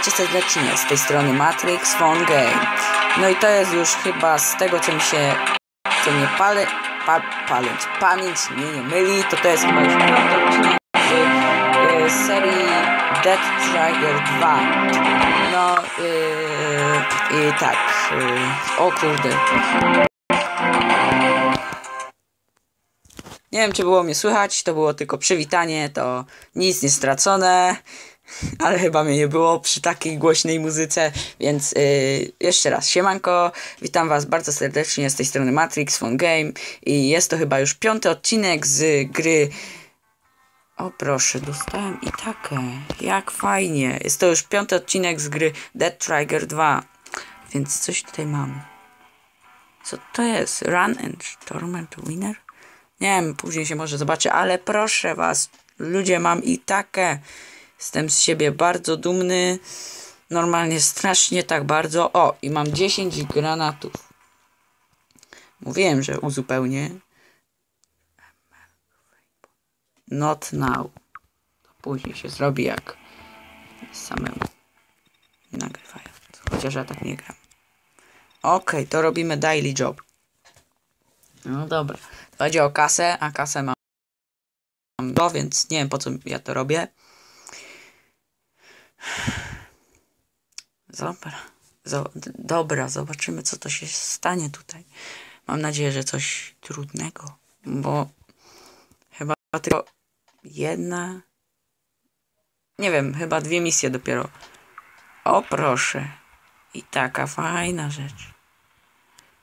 Witajcie serdecznie, z tej strony Matrix Phone Game. No i to jest już chyba z tego co mi się, co mnie pale, pa, pamięć mnie nie myli, to to jest chyba już z y, serii Dead Trigger 2. No yy, i tak, yy, o kurde. Nie wiem, czy było mnie słychać, to było tylko przywitanie, to nic nie stracone, ale chyba mnie nie było przy takiej głośnej muzyce, więc yy, jeszcze raz, siemanko, witam was bardzo serdecznie z tej strony Matrix Phone Game i jest to chyba już piąty odcinek z gry... O proszę, dostałem i takę, jak fajnie, jest to już piąty odcinek z gry Dead Trigger 2, więc coś tutaj mam. Co to jest? Run and Torment Winner? Nie wiem, później się może zobaczy, ale proszę was, ludzie, mam i takę. Jestem z siebie bardzo dumny. Normalnie strasznie tak bardzo. O, i mam 10 granatów. Mówiłem, że uzupełnię. Not now. To później się zrobi jak samemu nagrywając. Chociaż ja tak nie gram. Okej, okay, to robimy daily job. No dobra. Chodzi o kasę, a kasę mam do, więc nie wiem po co ja to robię. Dobra. dobra, zobaczymy co to się stanie tutaj. Mam nadzieję, że coś trudnego, bo chyba tylko jedna. Nie wiem, chyba dwie misje dopiero. O proszę. I taka fajna rzecz.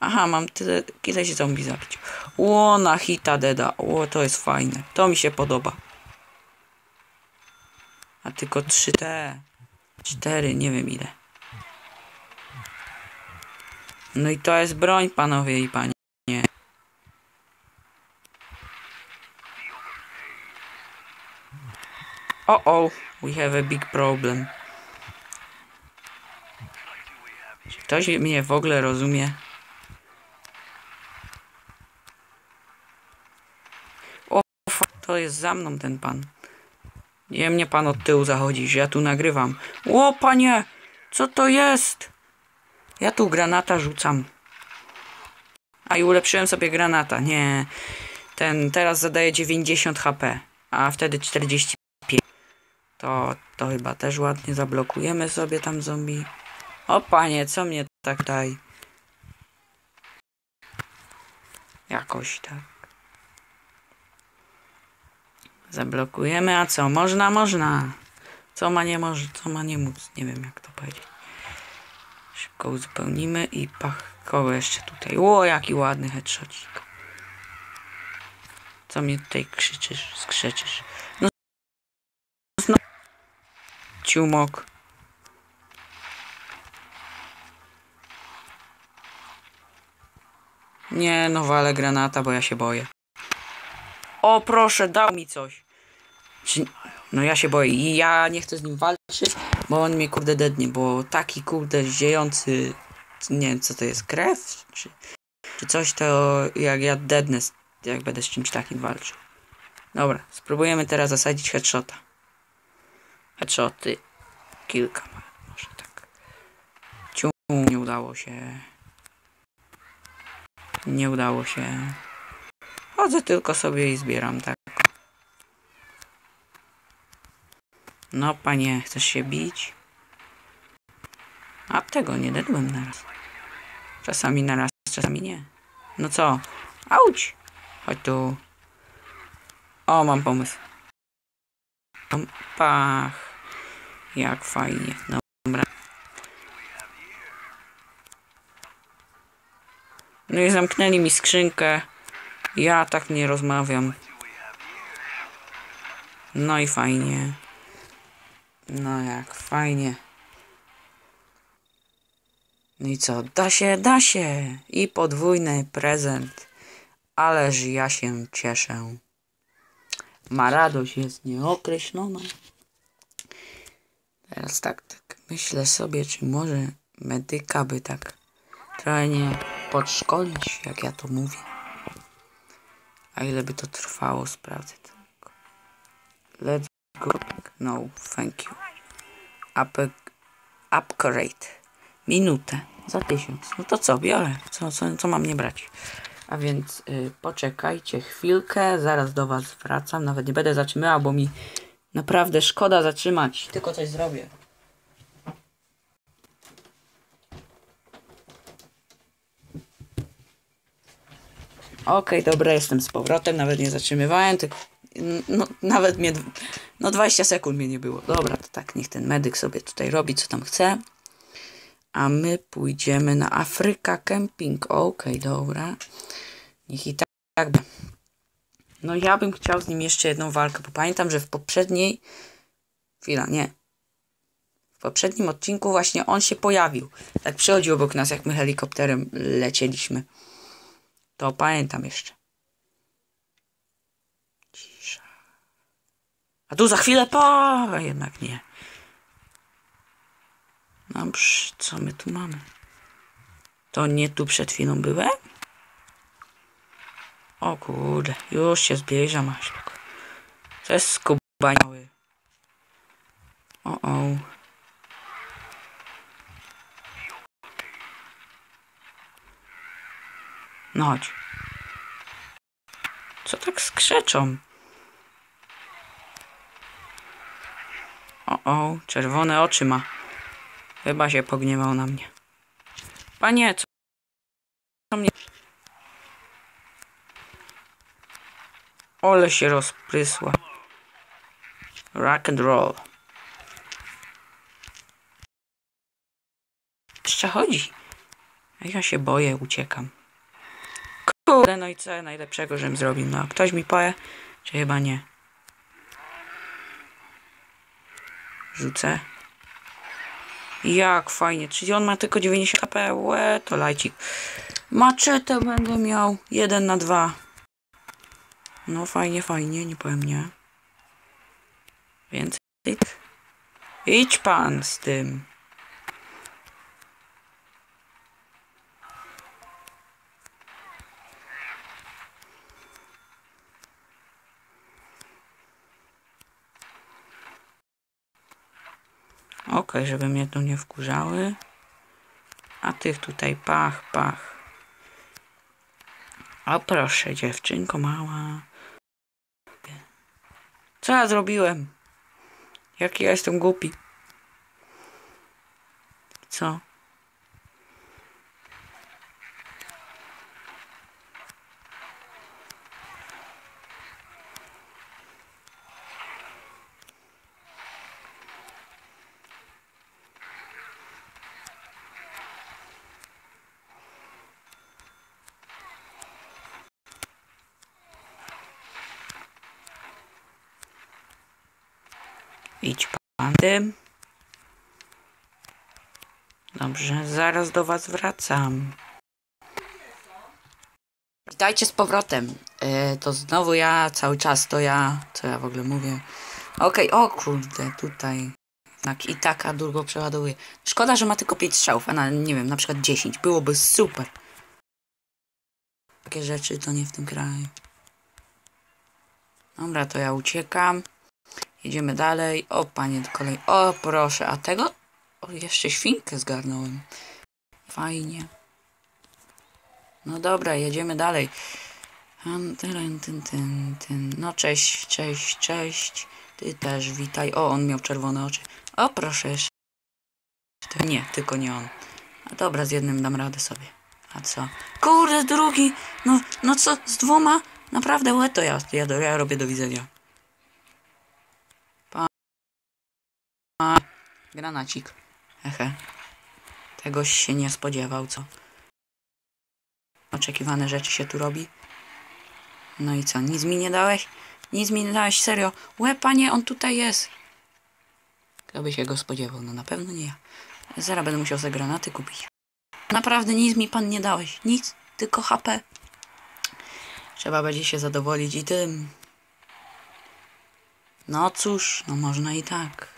Aha, mam tyle, kiedyś zombie zabić. Ło, na hita deda. O, to jest fajne. To mi się podoba. A tylko 3 te. 4, nie wiem ile. No i to jest broń, panowie i panie. O, oh, we have a big problem. Czy ktoś mnie w ogóle rozumie? To jest za mną ten pan. Nie mnie pan od tyłu zachodzi, że ja tu nagrywam. O, panie! Co to jest? Ja tu granata rzucam. A i ulepszyłem sobie granata. Nie. Ten teraz zadaje 90 HP, a wtedy 45. To, to chyba też ładnie zablokujemy sobie tam zombie. O panie, co mnie tak daj? Jakoś tak. Zablokujemy, a co? Można, można. Co ma nie może, co ma nie móc. Nie wiem jak to powiedzieć. Szybko uzupełnimy i pach, kogo jeszcze tutaj? Ło, jaki ładny headshotик. Co mnie tutaj krzyczysz, skrzeczysz? No, no. Ciumok. Nie, no wale granata, bo ja się boję. O proszę, dał mi coś. No ja się boję i ja nie chcę z nim walczyć, bo on mnie kurde dednie, bo taki kurde ziejący, nie wiem co to jest, krew? Czy, czy coś to jak ja dednę, jak będę z czymś takim walczył. Dobra, spróbujemy teraz zasadzić headshota. Headshoty. Kilka może tak. Ciu, nie udało się. Nie udało się. Chodzę tylko sobie i zbieram tak. No panie, chcesz się bić? A tego nie dedłem naraz. Czasami naraz, czasami nie. No co? Auć! Chodź tu. O, mam pomysł. Pach. Jak fajnie. Dobra. No i zamknęli mi skrzynkę. Ja tak nie rozmawiam. No i fajnie. No jak fajnie. No i co? Da się, da się. I podwójny prezent. Ależ ja się cieszę. Ma radość jest nieokreślona. Teraz tak, tak myślę sobie, czy może medyka by tak trochę nie podszkolić, jak ja to mówię. A ile by to trwało? Sprawdzę Let's go. No, thank you. Apek upgrade. Minutę za tysiąc. No to co, biorę. Co, co, co mam nie brać? A więc y, poczekajcie chwilkę, zaraz do was wracam. Nawet nie będę zatrzymywał, bo mi naprawdę szkoda zatrzymać. Tylko coś zrobię. Okej, dobra, jestem z powrotem, nawet nie zatrzymywałem, tylko no, nawet mnie, no 20 sekund mnie nie było. Dobra, to tak, niech ten medyk sobie tutaj robi, co tam chce. A my pójdziemy na Afryka Camping. Okej, dobra. Niech i tak, tak. No ja bym chciał z nim jeszcze jedną walkę, bo pamiętam, że w poprzedniej... Chwila, nie. W poprzednim odcinku właśnie on się pojawił. Tak przychodził obok nas, jak my helikopterem lecieliśmy. To pamiętam jeszcze. Cisza. A tu za chwilę po... Jednak nie. Dobrze, co my tu mamy? To nie tu przed chwilą byłem? O kurde, już się zbliża Maśluk. To jest skubaniały. O o. No chodź. Co tak skrzeczą? O o, czerwone oczy ma. Chyba się pogniewał na mnie. Panie, co. Ole się rozprysła. Rock and roll. Jeszcze chodzi. Ja się boję, uciekam. Kurde, no i co najlepszego, żebym zrobił? No, ktoś mi powie, czy chyba nie? Rzucę. Jak fajnie, czyli on ma tylko 90 HP, łe, to lajcik. Maczetę będę miał, 1 na 2. No fajnie, fajnie, nie powiem nie. Więcej. Idź pan z tym. Okej, żeby mnie tu nie wkurzały. A tych tutaj pach, pach. O proszę, dziewczynko mała. Co ja zrobiłem? Jaki ja jestem głupi. Co? Idź pan tym. Dobrze, zaraz do was wracam. Witajcie z powrotem. E, to znowu ja, cały czas to ja. Co ja w ogóle mówię? Okej, o kurde, tutaj. Tak, i taka długo przeładowuje. Szkoda, że ma tylko 5 strzałów, a na, nie wiem, na przykład 10. Byłoby super. Takie rzeczy to nie w tym kraju. Dobra, to ja uciekam. Jedziemy dalej. O, panie, kolej. O, proszę, a tego? O, jeszcze świnkę zgarnąłem. Fajnie. No dobra, jedziemy dalej. No cześć, cześć, cześć. Ty też witaj. O, on miał czerwone oczy. O, proszę jeszcze. Nie, tylko nie on. A dobra, z jednym dam radę sobie. A co? Kurde, drugi! No, no co, z dwoma? Naprawdę, łe, to ja, ja, ja robię do widzenia. A, granacik. Hehe. Tegoś się nie spodziewał, co? Oczekiwane rzeczy się tu robi. No i co, nic mi nie dałeś? Nic mi nie dałeś, serio. Łe, panie, on tutaj jest. Kto by się go spodziewał? No na pewno nie ja. Zaraz będę musiał sobie granaty kupić. Naprawdę nic mi pan nie dałeś. Nic, tylko HP. Trzeba będzie się zadowolić i tym. No cóż, no można i tak.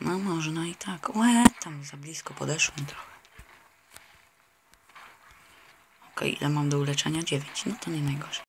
No można i tak. Łe, tam za blisko podeszłem trochę. Okej, ile mam do uleczenia? 9. No to nie najgorzej.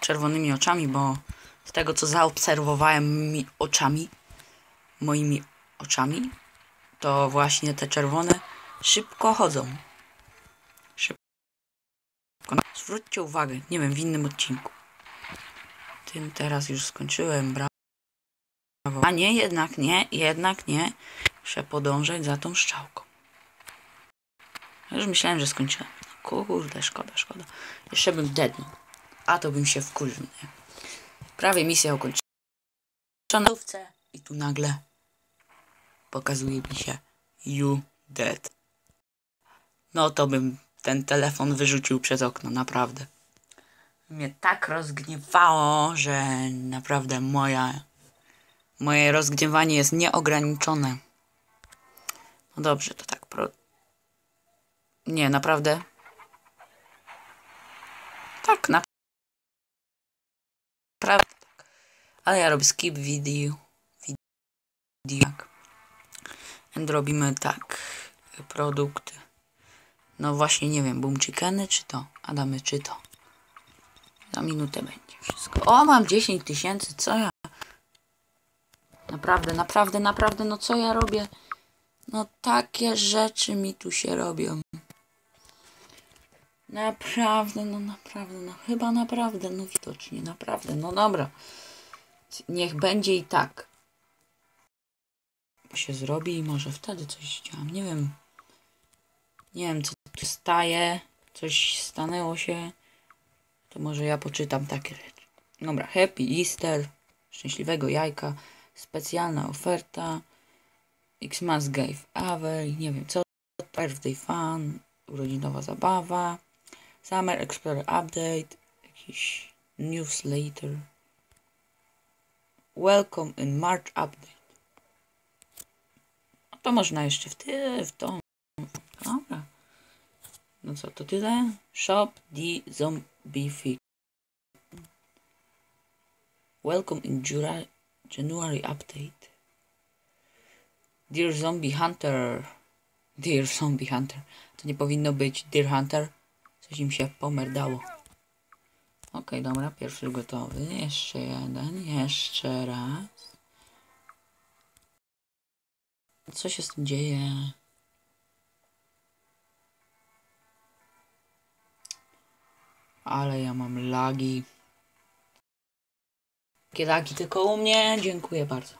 Czerwonymi oczami, bo z tego co zaobserwowałem mi oczami, moimi oczami, to właśnie te czerwone szybko chodzą. Szybko. Zwróćcie uwagę, nie wiem, w innym odcinku. Tym teraz już skończyłem, brawo. A nie, jednak nie, jednak nie. Muszę podążać za tą szczałką. Już myślałem, że skończyłem. Kurde, szkoda, szkoda. Jeszcze bym dednął. A to bym się wkurzył, nie? Prawie misja ukończona. I tu nagle pokazuje mi się You dead. No to bym ten telefon wyrzucił przez okno, naprawdę. Mnie tak rozgniewało, że naprawdę moja, moje rozgniewanie jest nieograniczone. No dobrze, to tak pro... Nie, naprawdę. Tak, naprawdę. tak. Ale ja robię skip video. Video. And robimy tak. Produkt. No właśnie nie wiem, boom chickeny czy to? Adamy czy to? Za minutę będzie wszystko. O, mam 10 tysięcy, co ja? Naprawdę, naprawdę, naprawdę, no co ja robię? No takie rzeczy mi tu się robią. Naprawdę, no naprawdę, no chyba naprawdę, no widocznie, naprawdę, no dobra. Niech będzie i tak. Się zrobi i może wtedy coś działam, nie wiem. Nie wiem, co tu staje, coś stanęło się. To może ja poczytam takie rzeczy. Dobra, Happy Easter, szczęśliwego jajka, specjalna oferta, Xmas gave away, nie wiem co, birthday fun, urodzinowa zabawa, Summer Explorer Update, jakiś newsletter, Welcome in March Update. No to można jeszcze w ty, w tą. Dobra. No co, to tyle? Shop the Zombie. Welcome in Jura January Update. Dear Zombie Hunter. Dear Zombie Hunter. To nie powinno być Dear Hunter. Coś im się pomerdało. Ok, dobra, pierwszy gotowy. Jeszcze jeden, jeszcze raz. Co się z tym dzieje? Ale ja mam lagi. Takie lagi tylko u mnie. Dziękuję bardzo.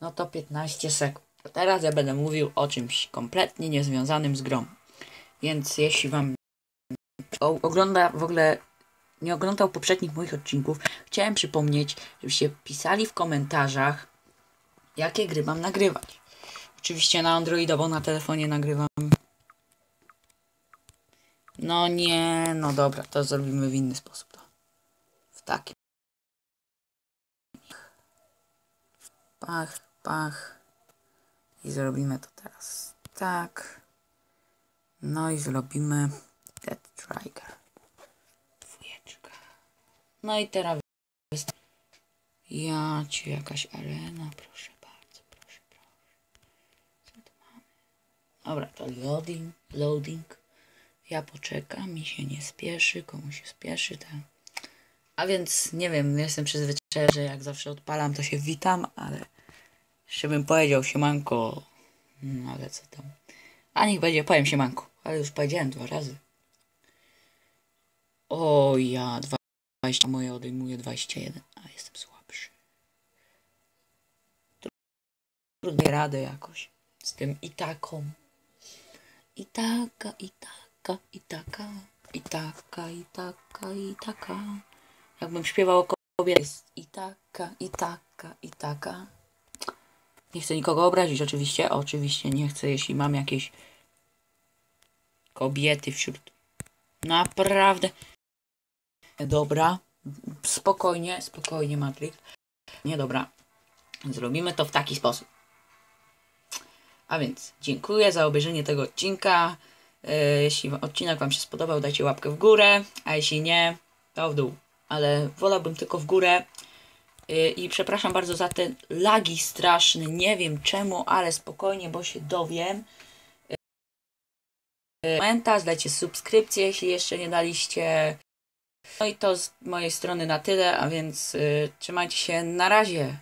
No to 15 sekund. Teraz ja będę mówił o czymś kompletnie niezwiązanym z grą. Więc jeśli wam ogląda w ogóle nie oglądał poprzednich moich odcinków, chciałem przypomnieć, żebyście pisali w komentarzach, jakie gry mam nagrywać. Oczywiście na Androida, bo na telefonie nagrywam. No nie, no dobra, to zrobimy w inny sposób. To. W taki. Pach, pach. I zrobimy to teraz tak. No i zrobimy Dead Trigger. Dwójeczka. No i teraz ja ci jakaś arena, proszę proszę. Co tu mamy? Dobra, to loading, loading. Ja poczekam, mi się nie spieszy, komu się spieszy, tak. A więc nie wiem, jestem przyzwyczajony, że jak zawsze odpalam, to się witam, ale jeszcze bym powiedział siemanko. No ale co tam. A niech będzie, powiem siemanko. Ale już powiedziałem dwa razy. O ja, 20, moje odejmuje 21, a jestem słabszy. Trudnie radę jakoś z tym i taką. I taka, i taka, i taka, i taka, i taka, i taka. Jakbym śpiewał o kobiecie. I taka, i taka, i taka. Nie chcę nikogo obrazić, oczywiście. Oczywiście nie chcę, jeśli mam jakieś kobiety wśród. Naprawdę. Dobra. Spokojnie, spokojnie, Matrix. Nie, dobra. Zrobimy to w taki sposób. A więc dziękuję za obejrzenie tego odcinka. E, jeśli odcinek Wam się spodobał, dajcie łapkę w górę, a jeśli nie, to w dół. Ale wolałbym tylko w górę. E, I przepraszam bardzo za te lagi straszne. Nie wiem czemu, ale spokojnie, bo się dowiem. komentarz, dajcie subskrypcję, jeśli jeszcze nie daliście. No i to z mojej strony na tyle, a więc trzymajcie się, na razie.